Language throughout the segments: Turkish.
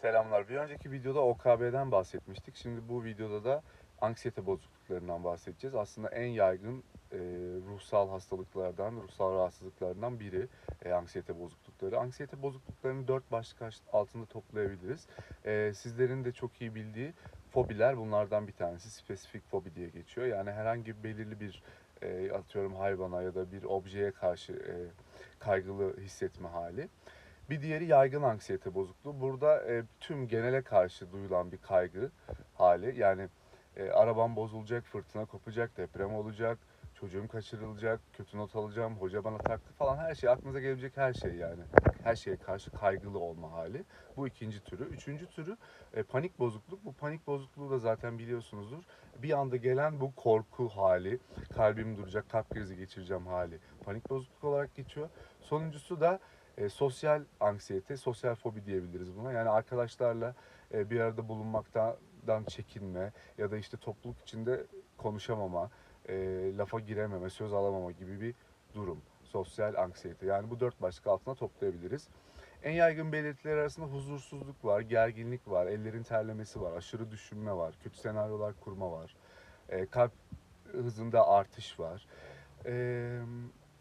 Selamlar. Bir önceki videoda OKB'den bahsetmiştik. Şimdi bu videoda da anksiyete bozukluklarından bahsedeceğiz. Aslında en yaygın e, ruhsal hastalıklardan, ruhsal rahatsızlıklardan biri e, anksiyete bozuklukları. Anksiyete bozukluklarını dört başlık altında toplayabiliriz. E, sizlerin de çok iyi bildiği fobiler bunlardan bir tanesi. Spesifik fobi diye geçiyor. Yani herhangi belirli bir e, atıyorum hayvana ya da bir objeye karşı e, kaygılı hissetme hali. Bir diğeri yaygın anksiyete bozukluğu. Burada e, tüm genele karşı duyulan bir kaygı hali. Yani e, arabam bozulacak, fırtına kopacak, deprem olacak, çocuğum kaçırılacak, kötü not alacağım, hoca bana taktı falan her şey aklınıza gelebilecek her şey yani. Her şeye karşı kaygılı olma hali. Bu ikinci türü. Üçüncü türü e, panik bozukluk. Bu panik bozukluğu da zaten biliyorsunuzdur. Bir anda gelen bu korku hali, kalbim duracak, kalp krizi geçireceğim hali. Panik bozukluk olarak geçiyor. Sonuncusu da e, sosyal anksiyete, sosyal fobi diyebiliriz buna. Yani arkadaşlarla e, bir arada bulunmaktan çekinme ya da işte topluluk içinde konuşamama, e, lafa girememe, söz alamama gibi bir durum. Sosyal anksiyete. Yani bu dört başlık altına toplayabiliriz. En yaygın belirtiler arasında huzursuzluk var, gerginlik var, ellerin terlemesi var, aşırı düşünme var, kötü senaryolar kurma var, e, kalp hızında artış var. E,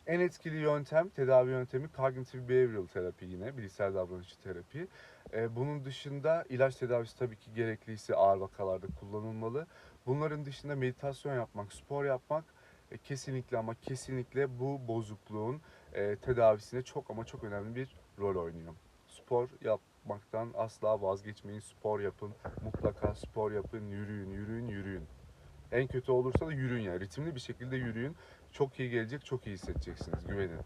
en etkili yöntem, tedavi yöntemi Cognitive Behavioral Terapi yine, bilişsel davranışçı terapi. Ee, bunun dışında ilaç tedavisi tabii ki gerekliyse ağır vakalarda kullanılmalı. Bunların dışında meditasyon yapmak, spor yapmak e, kesinlikle ama kesinlikle bu bozukluğun e, tedavisine çok ama çok önemli bir rol oynuyor. Spor yapmaktan asla vazgeçmeyin, spor yapın, mutlaka spor yapın, yürüyün, yürüyün, yürüyün. En kötü olursa da yürüyün yani. Ritimli bir şekilde yürüyün. Çok iyi gelecek, çok iyi hissedeceksiniz. Güvenin.